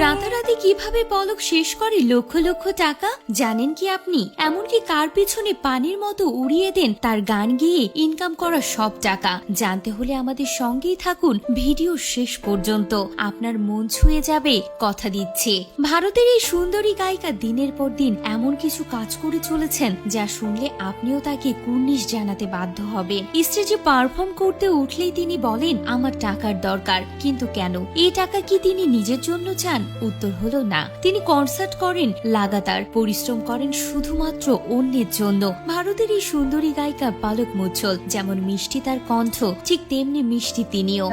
রাতারাতি কীভাবে পলক শেষ করে লক্ষ লক্ষ টাকা? জানেন কি আপনি? এমনকি কার পিছনে পানির মতো উড়িয়ে দেন তার গান গিয়ে ইনকাম করা সব টাকা? জানতে হলে আমাদের সঙ্গেই থাকুন ভিডিও শেষ পর্যন্ত। আপনার মন ছুঁয়ে যাবে কথা দিচ্ছে। ভারতের এই সুন্দরী গায়িকা দিনের পর দিন এমন কিছু কাজ করে চলেছেন যা শুনলে আপনিও তাকে কুর্নিশ জানাতে বাধ্য হবেন। স্টেজে পারফর্ম করতে উঠলেই তিনি বলেন, আমার টাকার দরকার। কিন্তু কেন? এই টাকা কি তিনি নিজের জন্য চান? উত্তর হল না। তিনি কনসার্ট করেন লাগাতার পরিশ্রম করেন শুধুমাত্র অন্যের জন্য। ভারতের এই সুন্দরী গায়িকা পালক মুচ্ছল যেমন মিষ্টি তার কণ্ঠ ঠিক তেমনি মিষ্টি তিনিও।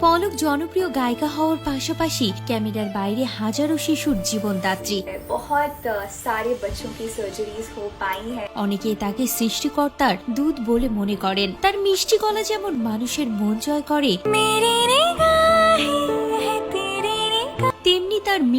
পলক জনপ্রিয় গায়িকা হওয়ার পাশাপাশি ক্যামেরার বাইরে হাজারো শিশুর জীবনদাত্রী অনেকে তাকে সৃষ্টিকর্তার দুধ বলে মনে করেন। তার মিষ্টি গলা যেমন মানুষের মন জয় করে।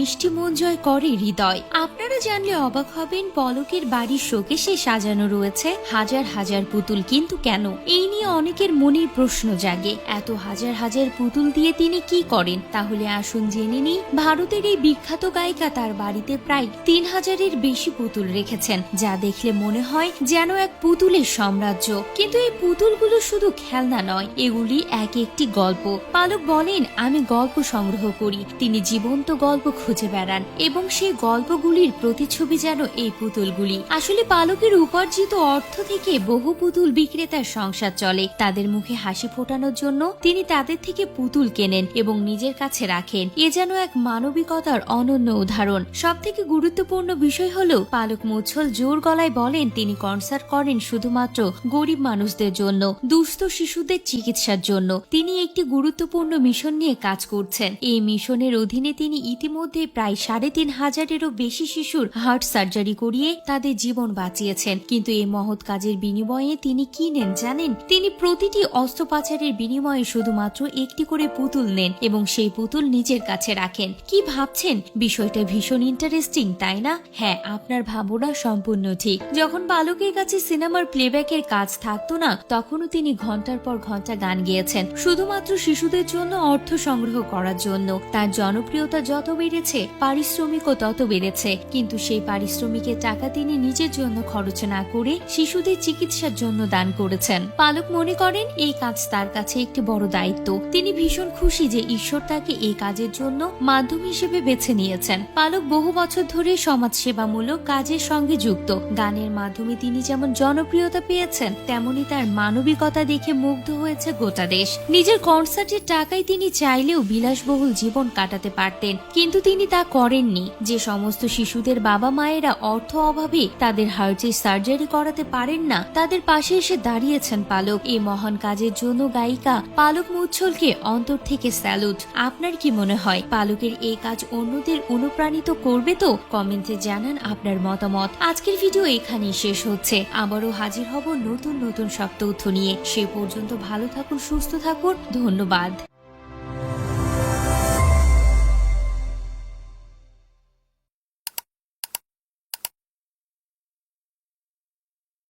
মিষ্টি মন জয় করে হৃদয়। আপনারা জানলে অবাক হবেন পলকের বাড়ির শোকেশে সাজানো রয়েছে হাজার হাজার পুতুল। কিন্তু কেন? এই নিয়ে অনেকের মনে প্রশ্ন জাগে। এত হাজার হাজার পুতুল দিয়ে তিনি কি করেন? তাহলে আসুন জেনে নিই, ভারতের এই বিখ্যাত গায়িকা তার বাড়িতে প্রায় তিন হাজারের বেশি পুতুল রেখেছেন, যা দেখলে মনে হয় যেন এক পুতুলের সাম্রাজ্য। কিন্তু এই পুতুলগুলো শুধু খেলনা নয়, এগুলি এক একটি গল্প। পালক বলেন, আমি গল্প সংগ্রহ করি। তিনি জীবন্ত গল্প খুঁজে বেড়ান এবং সেই গল্পগুলির প্রতিচ্ছবি যেন এই পুতুলগুলি। আসলে পালকের উপার্জিত অর্থ থেকে বহু পুতুল বিক্রেতার সংসার চলে। তাদের মুখে হাসি ফোটানোর জন্য তিনি তাদের থেকে পুতুল কেনেন এবং নিজের কাছে রাখেন। এ যেন এক মানবিকতার অনন্য উদাহরণ। সব থেকে গুরুত্বপূর্ণ বিষয় হলো, পালক মুচ্ছল জোর গলায় বলেন, তিনি কনসার্ট করেন শুধুমাত্র গরিব মানুষদের জন্য, দুস্থ শিশুদের চিকিৎসার জন্য। তিনি একটি গুরুত্বপূর্ণ মিশন নিয়ে কাজ করছেন। এই মিশনের অধীনে তিনি ইতিমধ্যে প্রায় সাড়ে তিন হাজারেরও বেশি শিশুর হার্ট সার্জারি করিয়ে তাদের জীবন বাঁচিয়েছেন। কিন্তু এই মহৎ কাজের বিনিময়ে তিনি কি নেন জানেন? তিনি প্রতিটি অস্ত্রোপচারের বিনিময়ে শুধুমাত্র একটি করে পুতুল নেন এবং সেই পুতুল নিজের কাছে রাখেন। কি ভাবছেন? বিষয়টা ভীষণ ইন্টারেস্টিং তাই না? হ্যাঁ আপনার ভাবনা সম্পূর্ণ ঠিক। যখন বালকের কাছে সিনেমার প্লেব্যাকের কাজ থাকতো না, তখনও তিনি ঘণ্টার পর ঘণ্টা গান গেয়েছেন। শুধুমাত্র শিশুদের জন্য অর্থ সংগ্রহ করার জন্য। তার জনপ্রিয়তা যত বেড়েছে পারিশ্রমিকও তত বেড়েছে। কিন্তু সেই পারিশ্রমিকের টাকা তিনি নিজের জন্য খরচ না করে শিশুদের চিকিৎসার জন্য দান করেছেন। পালক মনে করেন, এই কাজ তার কাছে একটি বড় দায়িত্ব। তিনি ভীষণ খুশি যে ঈশ্বর তাকে এই কাজের জন্য মাধ্যম হিসেবে বেছে নিয়েছেন। পালক বহু বছর ধরে সমাজ সেবামূলক কাজের সঙ্গে যুক্ত। গানের মাধ্যমে তিনি যেমন জনপ্রিয়তা পেয়েছেন, তেমনি তার মানবিকতা দেখে মুগ্ধ হয়েছে গোটা দেশ। নিজের কনসার্টের টাকায় তিনি চাইলেও বিলাসবহুল জীবন কাটাতে পারতেন। কিন্তু তিনি তা করেননি। যে সমস্ত শিশুদের বাবা মায়েরা অর্থ অভাবে তাদের হার্টের সার্জারি করাতে পারেন না, তাদের পাশে এসে দাঁড়িয়েছেন পালক। এই মহান কাজের জন্য গায়িকা পালক মুচ্ছলকে অন্তর থেকে স্যালুট। আপনার কি মনে হয়, পালকের এই কাজ অন্যদের অনুপ্রাণিত করবে তো? কমেন্টে জানান আপনার মতামত। আজকের ভিডিও এখানেই শেষ হচ্ছে। আবারও হাজির হব নতুন নতুন সব তথ্য নিয়ে। সে পর্যন্ত ভালো থাকুন, সুস্থ থাকুন। ধন্যবাদ।